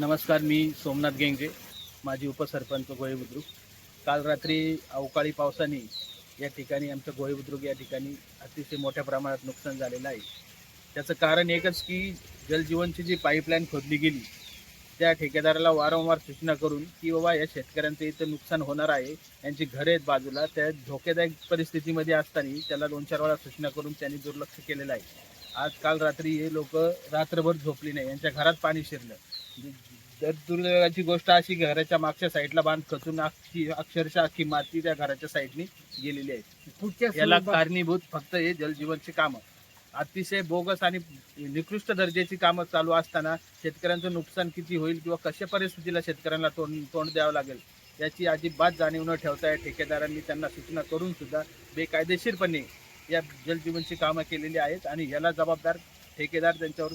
नमस्कार मी सोमनाथ गेंगे माजी उपसरपंच गोळे बुद्रुक. काल रात्री अवकाळी पावसाने या ठिकाणी आमचं गोळे बुद्रुक या ठिकाणी अतिशय मोठ्या प्रमाणात नुकसान झालेलं आहे. त्याचं कारण एकच की जलजीवनची जी पाईपलाईन खोदली गेली त्या ठेकेदाराला वारंवार सूचना करून की बाबा या शेतकऱ्यांचं इथं नुकसान होणार आहे. यांची घरे आहेत बाजूला. त्या धोकेदायक परिस्थितीमध्ये असताना त्याला दोन चार वेळा सूचना करून त्यांनी दुर्लक्ष केलेलं आहे. आज काल रात्री हे लोक रात्रभर झोपली नाही. यांच्या घरात पाणी शिरलं. तर दुर्दैवाची गोष्ट अशी घराच्या मागच्या साईडला बांध खचून अख्खी अक्षरशः अख्खी माती त्या घराच्या साईडनी गेलेली आहे. पुढच्या याला कारणीभूत फक्त हे जलजीवनची कामं. अतिशय बोगस आणि निकृष्ट दर्जाची कामं चालू असताना शेतकऱ्यांचं नुकसान किती होईल किंवा कशा परिस्थितीला शेतकऱ्यांना तोंड तोंड द्यावं लागेल याची अजिबात जाणीव न ठेवता या ठेकेदारांनी त्यांना सूचना करून सुद्धा बेकायदेशीरपणे या जलजीवनची कामं केलेली आहेत आणि याला जबाबदार ठेकेदार त्यांच्यावर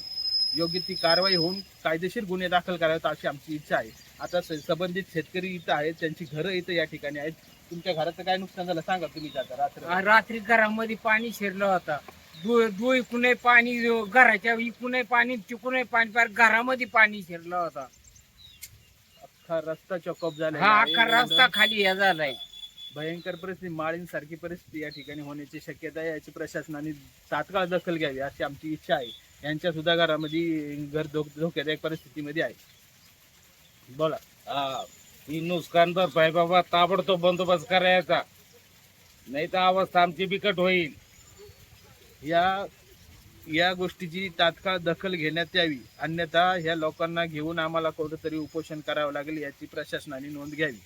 योग्य ती कारवाई होऊन कायदेशीर गुन्हे दाखल करावेत अशी आमची इच्छा आहे. आता संबंधित शेतकरी इथं आहेत त्यांची घरं इथं या ठिकाणी आहेत. तुमच्या घराचं काय नुकसान झालं सांगा तुम्ही आता रात्र. घरामध्ये पाणी शिरलं होतं. दु दु इकूनही पाणी घराच्या इकूनही पाणी तिकूनही पाणी पार घरामध्ये पाणी शिरलं होतं. अख्खा रस्ता चॉकअप झाला हा अख्खा रस्ता खाली हे झालाय. भयंकर परिस्थिती माळीन सारखी परिस्थिती या ठिकाणी होण्याची शक्यता आहे. याची प्रशासनाने तात्काळ दखल घ्यावी अशी आमची इच्छा आहे. यांच्या सुद्धा घरामध्ये घर धो एक परिस्थितीमध्ये आहे. बोला. हा ही नुकसान भरपाई बाबा ताबडतोब बंदोबस्त करायचा. नाही तर अवस्था आमची बिकट होईल. या या गोष्टीची तात्काळ दखल घेण्यात यावी. अन्यथा ह्या लोकांना घेऊन आम्हाला कुठंतरी उपोषण करावं लागेल याची प्रशासनाने नोंद घ्यावी.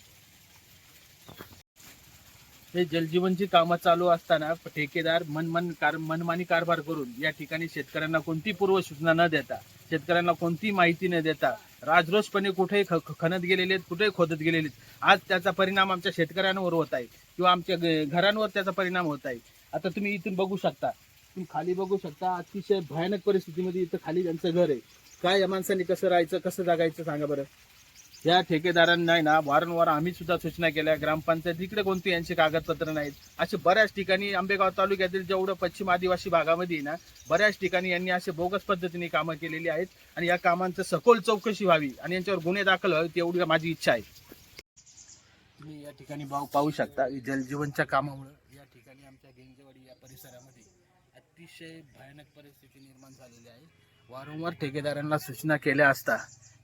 हे जलजीवनची कामं चालू असताना ठेकेदार मनमन कार मनमानी कारभार करून या ठिकाणी शेतकऱ्यांना कोणती पूर्व सूचना न देता शेतकऱ्यांना कोणती माहिती न देता राजरोसपणे कुठेही ख खणत गेलेले आहेत कुठेही खोदत गेलेले आहेत आज त्याचा परिणाम आमच्या शेतकऱ्यांवर होत आहे किंवा आमच्या घरांवर त्याचा परिणाम होत आहे. आता तुम्ही इथून बघू शकता तुम्ही खाली बघू शकता अतिशय भयानक परिस्थितीमध्ये इथं खाली त्यांचं घर आहे. काय या माणसांनी कसं राहायचं कसं जगायचं सांगा बरं. या ठेकेदारांना आहे ना वारंवार आम्ही सुद्धा सूचना केल्या. ग्रामपंचायत इकडे कोणती यांची कागदपत्र नाहीत? असे बऱ्याच ठिकाणी आंबेगाव तालुक्यातील जेवढं पश्चिम आदिवासी भागामध्ये ना बऱ्याच ठिकाणी यांनी असे बोगस पद्धतीने कामं केलेली आहेत आणि या कामांचं सखोल चौकशी व्हावी आणि यांच्यावर गुन्हे दाखल व्हावे तेवढी माझी इच्छा आहे. तुम्ही या ठिकाणी भाऊ पाहू शकता जलजीवनच्या कामामुळे या ठिकाणी आमच्या गेंजेवाडी या परिसरामध्ये अतिशय भयानक परिस्थिती निर्माण झालेली आहे. वारंवार ठेकेदारांना सूचना केल्या असता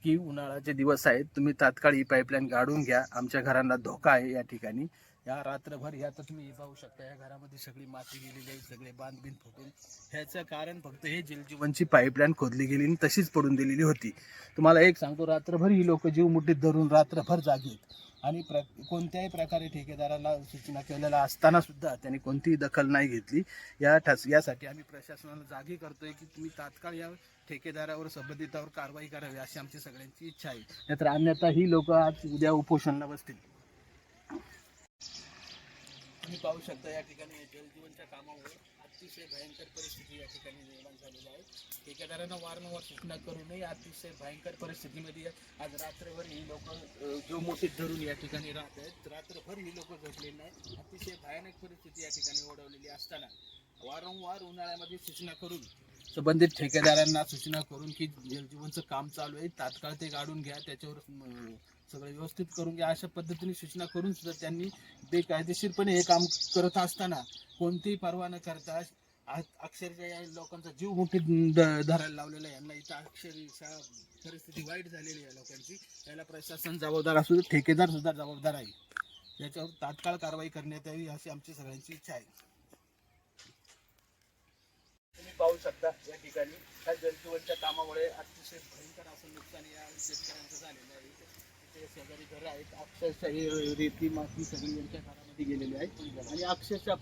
की उन्हाळ्याचे दिवस आहेत. तुम्ही तात्काळ ही पाईपलाईन काढून घ्या. आमच्या घरांना धोका आहे या ठिकाणी. या रात्रभर या तर तुम्ही पाहू शकता. या घरामध्ये सगळी माती गेलेली आहे सगळे बांध बिंद फुटून. ह्याचं कारण फक्त हे जलजीवनची पाईपलाईन खोदली गेली आणि तशीच पडून दिलेली होती. तुम्हाला एक सांगतो रात्रभर ही लोक जीव मुठीत धरून रात्रभर जागी आहेत. आणि प्र कोणत्याही प्रकारे ठेकेदाराला सूचना केलेल्या असताना सुद्धा त्यांनी कोणतीही दखल नाही घेतली. या ठस यासाठी आम्ही प्रशासनाला जागी करतोय की तुम्ही तात्काळ या ठेकेदारावर संबंधितावर कारवाई करावी अशी आमची सगळ्यांची इच्छा आहे. नाहीतर अन्यथा ही लोक आज उद्या उपोषणाला बसतील. तुम्ही पाहू शकता या ठिकाणी जलजीवनच्या कामावर अतिशय भयंकर परिस्थिती या ठिकाणी निर्माण झालेली आहे. ठेकेदारांना वारंवार सूचना करूनही अतिशय भयंकर परिस्थितीमध्ये आज रात्रभर ही लोक जो मोठीत धरून या ठिकाणी राहत आहेत रात्रभर ही लोक झोपलेली नाही अतिशय भयानक परिस्थिती या ठिकाणी ओढवलेली असताना वारंवार उन्हाळ्यामध्ये सूचना करून संबंधित ठेकेदारांना सूचना करून की जलजीवनचं काम चालू आहे तात्काळ ते काढून घ्या. त्याच्यावर सगळं व्यवस्थित करून घ्या अशा पद्धतीने सूचना करून सुद्धा त्यांनी बेकायदेशीरपणे हे काम करत असताना कोणतीही परवा न करता आ- अक्षरशः या लोकांचा जीव मोठी धरायला लावलेला आहे. यांना इथं अक्षरशः परिस्थिती वाईट झालेली आहे लोकांची. याला प्रशासन जबाबदार असू ठेकेदार सुद्धा जबाबदार आहे. याच्यावर तात्काळ कारवाई करण्यात यावी अशी आमची सगळ्यांची इच्छा आहे. तुम्ही पाहू शकता या ठिकाणी. या जलजीवनच्या कामामुळे अतिशय भयंकर असं नुकसान या शेतकऱ्यांचं झालेलं आहे. शेजारी घरं आहेत. अक्षरशः हे रेती माती सगळी यांच्या घरामध्ये गेलेली आहे आणि अक्षरशः